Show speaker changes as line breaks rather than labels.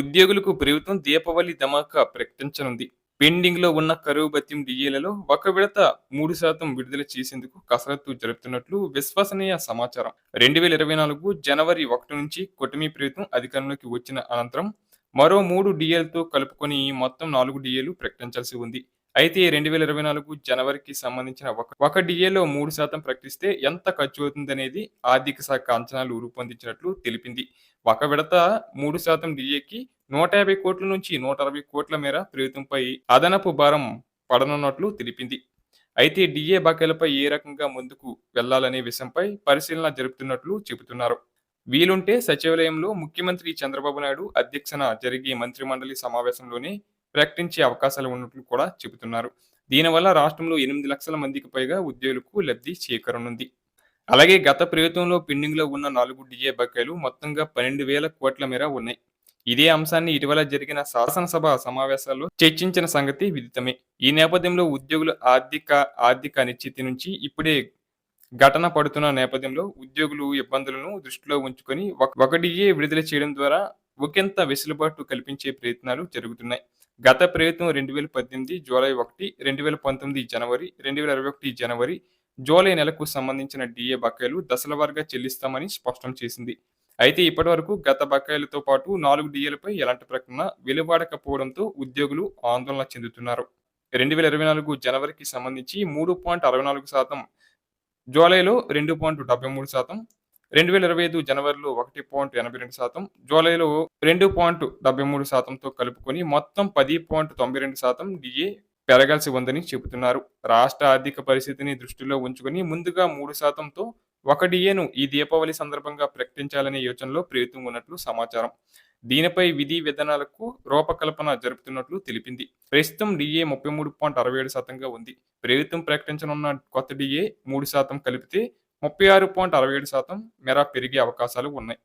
ఉద్యోగులకు ప్రభుత్వం దీపావళి ధమాకా ప్రకటించనుంది. పెండింగ్లో ఉన్న కరువు భత్యం డిఏలలో ఒక విడత మూడు శాతం విడుదల చేసేందుకు కసరత్తు జరుపుతున్నట్లు విశ్వసనీయ సమాచారం. రెండు వేల ఇరవై నాలుగు జనవరి ఒకటి నుంచి కూటమి ప్రభుత్వం అధికారంలోకి వచ్చిన అనంతరం మరో మూడు డిఏలతో కలుపుకొని మొత్తం నాలుగు డిఏలు ప్రకటించాల్సి ఉంది. అయితే రెండు వేల ఇరవై నాలుగు జనవరికి సంబంధించిన ఒక ఒక డిఏలో మూడు శాతం ప్రకటిస్తే ఎంత ఖర్చు అవుతుందనేది ఆర్థిక శాఖ అంచనాలు రూపొందించినట్లు తెలిపింది. ఒక విడత మూడు శాతం డిఏకి నూట యాభై కోట్ల నుంచి నూట అరవై కోట్ల మేర ప్రభుత్వంపై అదనపు భారం పడనున్నట్లు తెలిపింది. అయితే డిఏ బకాయిలపై ఏ రకంగా ముందుకు వెళ్ళాలనే విషయంపై పరిశీలన జరుపుతున్నట్లు చెబుతున్నారు. వీలుంటే సచివాలయంలో ముఖ్యమంత్రి చంద్రబాబు నాయుడు అధ్యక్షన జరిగే మంత్రిమండలి సమావేశంలోనే ప్రకటించే అవకాశాలు ఉన్నట్లు కూడా చెబుతున్నారు. దీనివల్ల రాష్ట్రంలో ఎనిమిది లక్షల మందికి పైగా ఉద్యోగులకు లబ్ధి చేకూరనుంది. అలాగే గత ప్రభుత్వంలో పెండింగ్లో ఉన్న నాలుగు డిఏ బకాయిలు మొత్తంగా పన్నెండు వేల కోట్ల మేర ఉన్నాయి. ఇదే అంశాన్ని ఇటీవల జరిగిన శాసనసభ సమావేశాల్లో చర్చించిన సంగతి విదితమే. ఈ నేపథ్యంలో ఉద్యోగుల ఆర్థిక ఆర్థిక అనిశ్చితి నుంచి ఇప్పుడే ఘటన పడుతున్న నేపథ్యంలో ఉద్యోగులు ఇబ్బందులను దృష్టిలో ఉంచుకొని ఒక- ఒక డిఏ విడుదల చేయడం ద్వారా ఒకంత వెసులుబాటు కల్పించే ప్రయత్నాలు జరుగుతున్నాయి. గత ప్రయత్నం రెండు వేల పద్దెనిమిది జూలై ఒకటి రెండు వేల పంతొమ్మిది జనవరి రెండు వేల ఇరవై ఒకటి జనవరి జూలై నెలకు సంబంధించిన డిఏ బకాయిలు దశల వారీగా చెల్లిస్తామని స్పష్టం చేసింది. అయితే ఇప్పటివరకు గత బకాయిలతో పాటు నాలుగు డిఏలపై ఎలాంటి ప్రకటన వెలువడకపోవడంతో ఉద్యోగులు ఆందోళన చెందుతున్నారు. రెండు వేల ఇరవై నాలుగు జనవరికి సంబంధించి మూడు పాయింట్ అరవై నాలుగు శాతం జూలైలో రెండు పాయింట్ డెబ్బై మూడు శాతం రెండు వేల ఇరవై ఐదు జనవరిలో ఒకటి పాయింట్ ఎనభై రెండు శాతం జూలైలో రెండు పాయింట్ డెబ్బై మూడు శాతంతో కలుపుకొని మొత్తం పది పాయింట్ తొంభై రెండు శాతం డిఏ పెరగాల్సి ఉందని చెబుతున్నారు. రాష్ట్ర ఆర్థిక పరిస్థితిని దృష్టిలో ఉంచుకొని ముందుగా మూడు శాతంతో ఒక డిఏను ఈ దీపావళి సందర్భంగా ప్రకటించాలనే యోచనలో ప్రభుత్వం ఉన్నట్లు సమాచారం. దీనిపై విధి విధానాలకు రూపకల్పన జరుపుతున్నట్లు తెలిపింది. ప్రస్తుతం డిఏ ముప్పై మూడు పాయింట్ అరవై ఏడు శాతంగా ఉంది. ప్రభుత్వం ప్రకటించనున్న కొత్త డిఏ మూడు శాతం కలిపితే ముప్పై ఆరు పాయింట్ అరవై ఏడు శాతం మేర పెరిగే అవకాశాలు ఉన్నాయి.